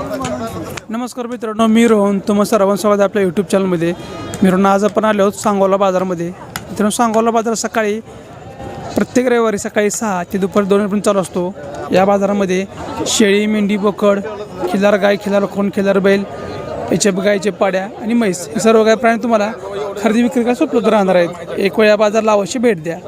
नमस्कार मित्रांनो मी रोहन. तुम्हा सर्वांचं स्वागत आपल्या यूट्यूब चॅनलमध्ये मित्रांनो आज आपण आलो आहोत सांगोला बाजारामध्ये. मित्रांनो सांगोला बाजार सकाळी प्रत्येक रविवारी सकाळी सहा ते दुपारी दोन पर्यंत चालू असतो. या बाजारामध्ये शेळी मेंढी बोकड खिलार गाय खिलार खोंड खिलार बैल याचे गायचे पाड्या आणि म्हैस हे सर्व काही प्राणी तुम्हाला खरेदी विक्री करायला उपलब्ध राहणार आहेत. एक वेळ या बाजारला अवश्य भेट द्या.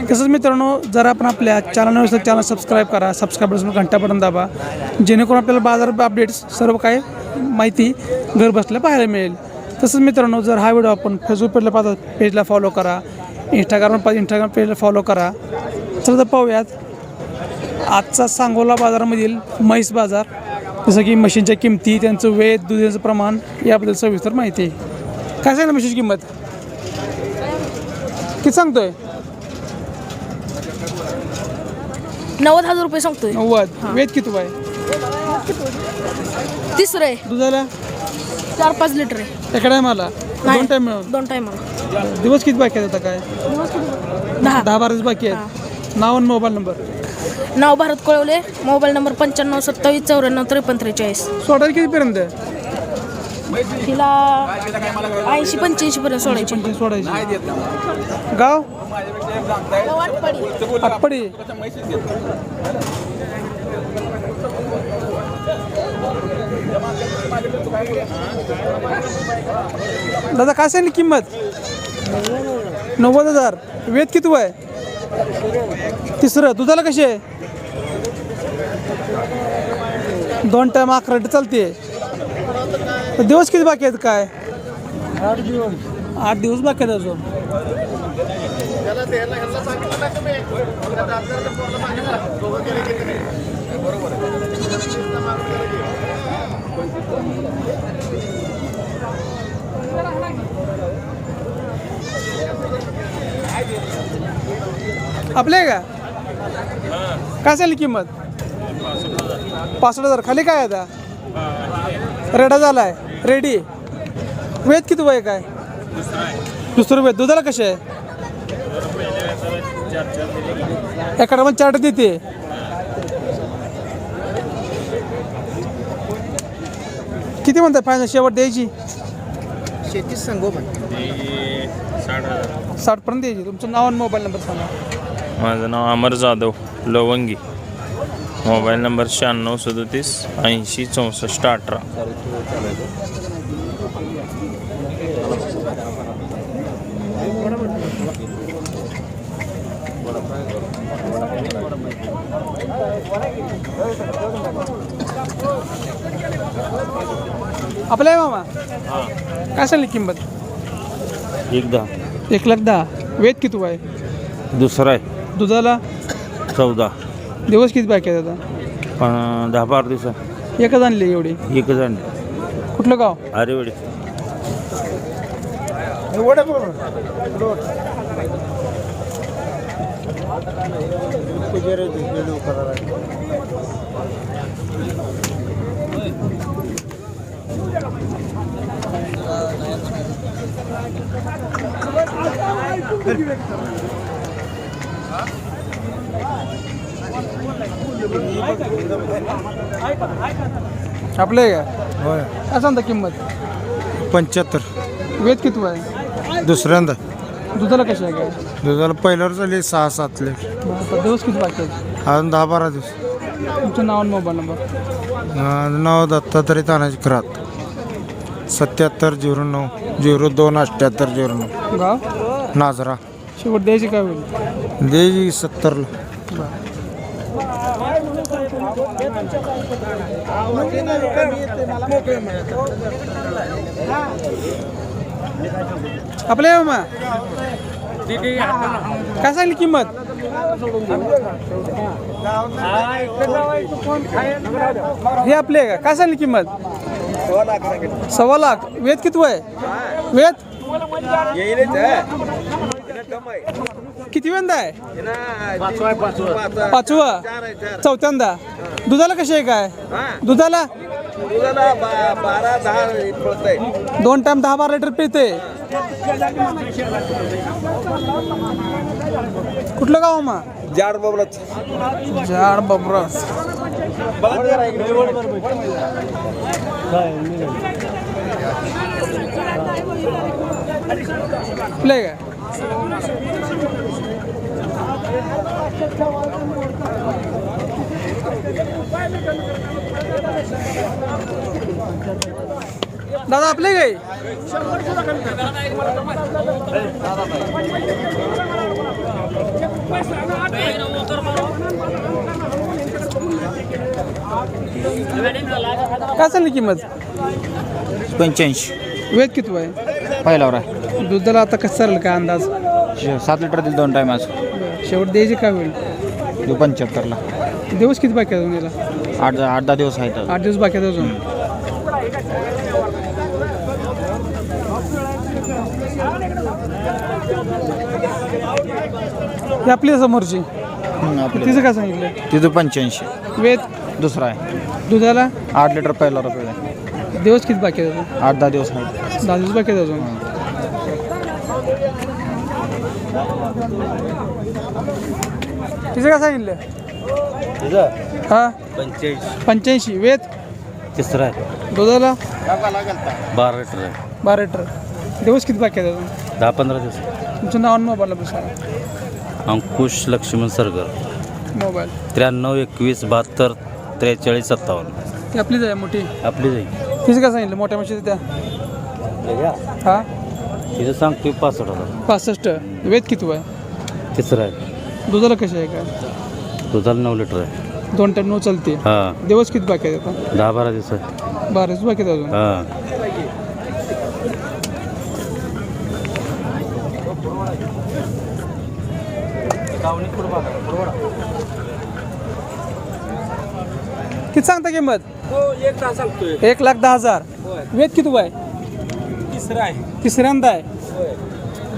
तसंच मित्रांनो जर आपण आपल्या चॅनलवर चॅनल सबस्क्राईब करा सबस्क्राईब घंटा बटन दाबा. जेणेकरून आपल्याला बाजार अपडेट्स सर्व काय माहिती घर बसल्या पाहायला मिळेल. तसंच मित्रांनो जर हा व्हिडिओ आपण फेसबुक पेजला पाहता पेजला फॉलो करा. इंस्टाग्राम इंस्टाग्राम पेजला फॉलो करा. चला तर पाहूयात. आजचा सांगोला बाजारामधील म्हैस बाजार जसं की म्हशींच्या किमती त्यांचं वेध दुधाचं प्रमाण याबद्दल सविस्तर माहिती. आहे काय सांगितलं म्हशीची किंमत? किती सांगतोय? नव्वद हजार रुपये सांगतोय. नव्वद. वेद किती आहे तिसरं आहे. दुधाला? चार पाच लिटर आहे. एका टायमाला? दोन टाइम मिळून? दोन टायमाला दिवस किती बाकी आहेत आता काय? दहा. दहा बारा दिवस बाकी आहेत. नाव आणि मोबाईल नंबर? नाव भारत कळवले मोबाईल नंबर पंच्याण्णव सत्तावीस चौऱ्याण्णव त्रेपन्न त्रेचाळीस. सोडायला कितीपर्यंत तिला ऐंशी पंच्याऐंशी पर्यंत सोडायची. पंचवीस सोडायची. गाव? आटपडी. दादा काय सांगली किंमत? नव्वद हजार. वेद किती आहे तिसरं. दुधाला कशी आहे? दोन टाइम अकरा लिटर दिवस किती बाकी आहेत काय? आठ दिवस. बाकी आहेत अजून. आपले आहे का? काय झाली किंमत? पासष्ट हजार. खाली काय आहे आता? रेडा झालाय. रेडी वेद किती वय काय? दुसरं वेद. दुधाला कसे आहे? एका पण चार्ट देते. किती म्हणतात फायनल शेवट द्यायची? शेतीच संगोपन साठपर्यंत द्यायची. तुमचं नाव आणि मोबाईल नंबर सांगा. माझं नाव अमर जाधव लवंगी. मोबाईल नंबर शहाण्णव सदोतीस ऐंशी चौसष्ट अठरा. आपल्या आहे मामा? काय सांगली किंमत? एक दहा. एक लाख दहा. वेद किती आहे दुसरा आहे. दुधाला? चौदा. दिवस किती बाकी आहेत आता? पण दहा बारा दिवसा. एकच आणली एवढी? एकच आणले. कुठलं गाव? आरेवडे. आपलं का? होय. काय सांगता किंमत? पंच्याहत्तर. वेद किती आहे? दुसऱ्यांदा. दुधाला कशी आहे काय? दुधाला पहिल्यावर झाले सहा सात लिटर दिवस किती बाकी आहेत? अजून दहा बारा दिवस. तुमचं नाव आणि मोबाईल नंबर माझं नाव दत्तात्रय तानाजी खरात. सत्याहत्तर झिरो नऊ झिरो दोन अठ्ठ्याहत्तर झिरो नऊ. गाव? नाझरा शेवट द्यायची काय होईल? देजी सत्तरला. आपल्या मामा? काय सांगली किंमत? हे आपले का? काय सांगली किंमत? सव्वा लाख. वेद किती आहे वेद किती वेंदा आहे? पाचवा. चौथ्यांदा? दुधाला कशी आहे काय? दुधाला? दोन टाइम दहा बारा लिटर पिते कुठलं गाव मा जाड बाबलाच झाड बबरस प्ले काय? दादा आपले काय? काय चालली किंमत? पंच्याऐंशी. वेद किती आहे? पहिल्यावर आहे दुधाला आता कसं चालेल काय अंदाज? सात लिटर दिले दोन टाइम आज. शेवट द्यायची काय होईल पंच्याहत्तरला. दिवस किती बाकी आहे अजून याला? आठ आठ दहा दिवस आहेत आठ दिवस बाकी आहेत अजून? ही आपली आहे समोरची तिचं काय सांगितलं? तिथं पंच्याऐंशी. वेद? दुसरा आहे. दुधाला? आठ लिटर पहिला रुपये दिवस किती बाकी आहेत अजून? आठ दहा दिवस आहेत. दहा दिवस बाकी आहेत अजून? तिचं काय सांगितलं? हा? पंच्याऐंशी. वेद? तिसरा. आहे दुधाला? बारा लिटर. आहे बारा लिटर. दिवस किती बाकी अजून? दहा पंधरा दिवस. तुमचं नाव आणि मोबाईल नंबर सांगा अंकुश लक्ष्मण सरगर. मोबाईल. त्र्याण्णव एकवीस बहात्तर त्रेचाळीस सत्तावन्न. ती आपलीच आहे मोठी. आपली जाईल तिचं काय सांगितलं? मोठ्या म्हशीचं त्या. हा? तिथं सांगतो पासष्ट हजार. पासष्ट. वेद किती आहे तिसरा आहे. दुधाला कशी आहे काय? दुधाला नऊ लिटर. आहे दोन टाइम नऊ चालते. हां. दिवस किती बाकी आहेत आता? दहा बारा दिवस आहे बारा दिवस बाकी आहेत अजून. हां. किती सांगता किंमत? एक लाख दहा हजार. वेद किती आहे तिसरा आहे. तिसऱ्यांदा आहे.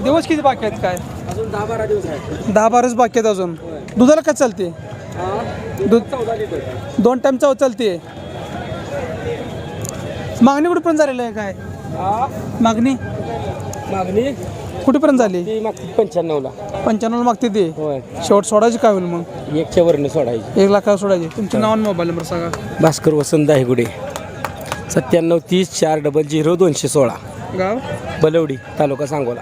दिवस किती बाकी आहेत काय? अजून दहा बारा दिवस आहे दहा बाराच बाकी आहेत अजून. दुधाला काय चालते? दूध दोन टाइम चव चालते मागणी कुठेपर्यंत झालेली आहे काय? मागणी? मागणी? कुठेपर्यंत झाली? पंच्याण्णवला. पंच्याण्णव मागते ते? शेवट सोडायची काय होईल मग? एकच्या वरने सोडायची. एक लाखाला सोडायची. तुमचं नाव आणि मोबाईल नंबर सांगा. भास्कर वसंत दाहेगुडे. सत्त्याण्णव तीस चार डबल झिरो दोनशे सोळा. गाव? बलवडी तालुका सांगोला.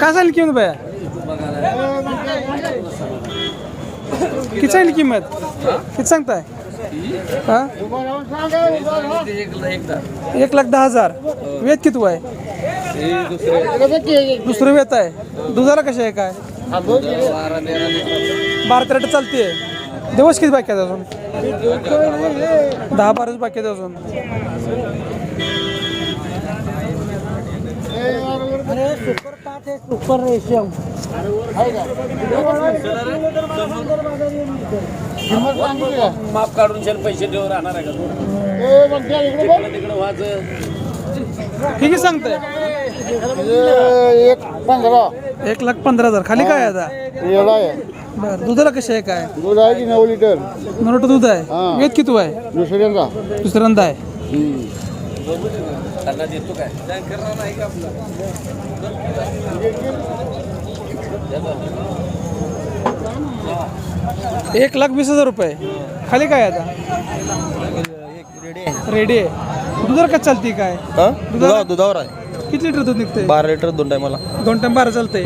काय किंमत बाया? किती सांगितली किंमत? किती सांगताय? हा? एक लाख दहा हजार. वेद किती आहे दुसरं वेत आहे. दुधाला कशी आहे काय? बारा तेरा चालते दिवस किती बाकी आहेत अजून? दहा बाराच बाकी आहेत अजून. माप काढून शेल पैसे देऊ राहणार आहे किती सांगताय. एक पंधरा. एक लाख पंधरा हजार. खाली काय आहे आता? एवढा आहे. बरं दुधाला कशी आहे काय? दूध आहे की नऊ लिटर? नरोट दूध आहे. वेद किती आहे दुसऱ्यांदा. दुसऱ्यांदा आहे. एक लाख वीस हजार रुपये. खाली काय आता? रेडी आहे. दुधाला काय चालते काय? दुधावर आहे. किती लिटर दूध निघते बारा लिटर दोन टायमाला दोन टाइम बारा चालतंय.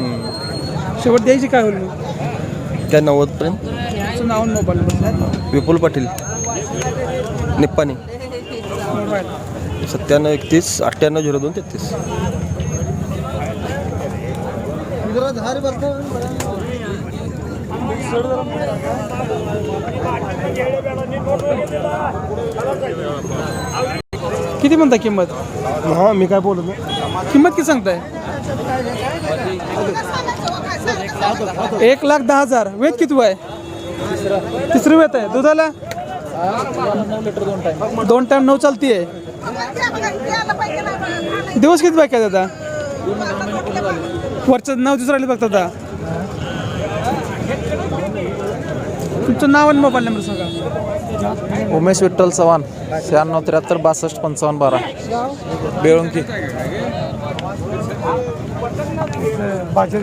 शेवट द्यायची काय होईल मग? त्या नव्वद पर्यंत? तुमचं नाव आणि मोबाईल नंबर विपुल पाटील. निप्पाणी. सत्त्याण्णव एकतीस अठ्ठ्याण्णव झिरो दोन तेहतीस. किती म्हणता किंमत? हा मी काय बोलत नाही. किंमत किती सांगताय? एक लाख दहा हजार. वेत किती आहे? तिसरी वेत आहे. दुधाला? दोन टाइम नऊ चालतीये. दिवस किती बाकी आहेत आता वरचं नऊ दिवस राहिले बघता आता तुमचं नाव आणि मोबाईल नंबर सांगा. उमेश विठ्ठल चव्हाण शहाण्णव त्र्याहत्तर बासष्ट पंचावन्न बारा. बेळुंकी. बाजार